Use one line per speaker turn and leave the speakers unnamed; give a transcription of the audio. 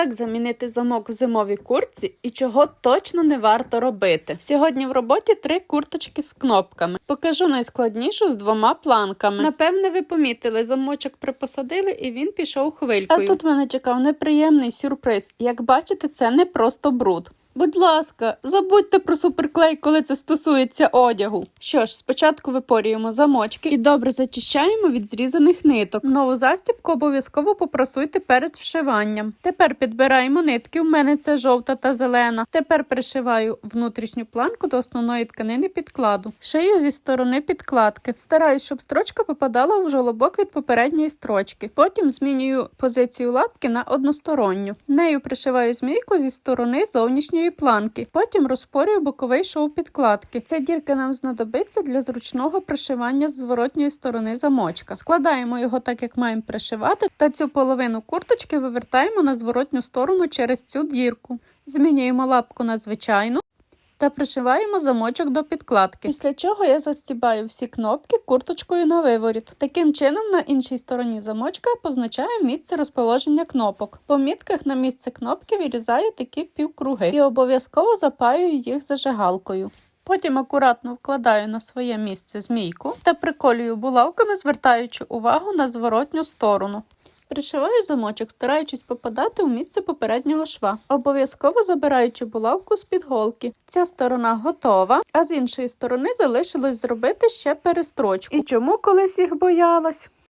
Як замінити замок в зимовій куртці і чого точно не варто робити? Сьогодні в роботі три курточки з кнопками. Покажу найскладнішу з двома планками. Напевне, ви помітили, замочок припосадили і він пішов хвилькою. А тут мене чекав неприємний сюрприз. Як бачите, це не просто бруд. Будь ласка, забудьте про суперклей, коли це стосується одягу. Що ж, спочатку випорюємо замочки і добре зачищаємо від зрізаних ниток. Нову застібку обов'язково попросуйте перед вшиванням. Тепер підбираємо нитки. У мене це жовта та зелена. Тепер пришиваю внутрішню планку до основної тканини підкладу. Шию зі сторони підкладки. Стараюсь, щоб строчка попадала в жолобок від попередньої строчки. Потім змінюю позицію лапки на односторонню. Нею пришиваю змійку зі сторони зовнішньої планки. Потім розпорюю боковий шов підкладки. Ця дірка нам знадобиться для зручного пришивання з зворотньої сторони замочка. Складаємо його так, як маємо пришивати, та цю половину курточки вивертаємо на зворотню сторону через цю дірку. Змінюємо лапку на звичайну. Та пришиваємо замочок до підкладки. Після чого я застібаю всі кнопки курточкою на виворіт. Таким чином, на іншій стороні замочка позначаю місце розположення кнопок. По мітках на місце кнопки вирізаю такі півкруги і обов'язково запаюю їх зажигалкою. Потім акуратно вкладаю на своє місце змійку та приколюю булавками, звертаючи увагу на зворотню сторону. Пришиваю замочок, стараючись попадати у місце попереднього шва, обов'язково забираючи булавку з під голки. Ця сторона готова, а з іншої сторони залишилось зробити ще перестрочку. І чому колись їх боялась?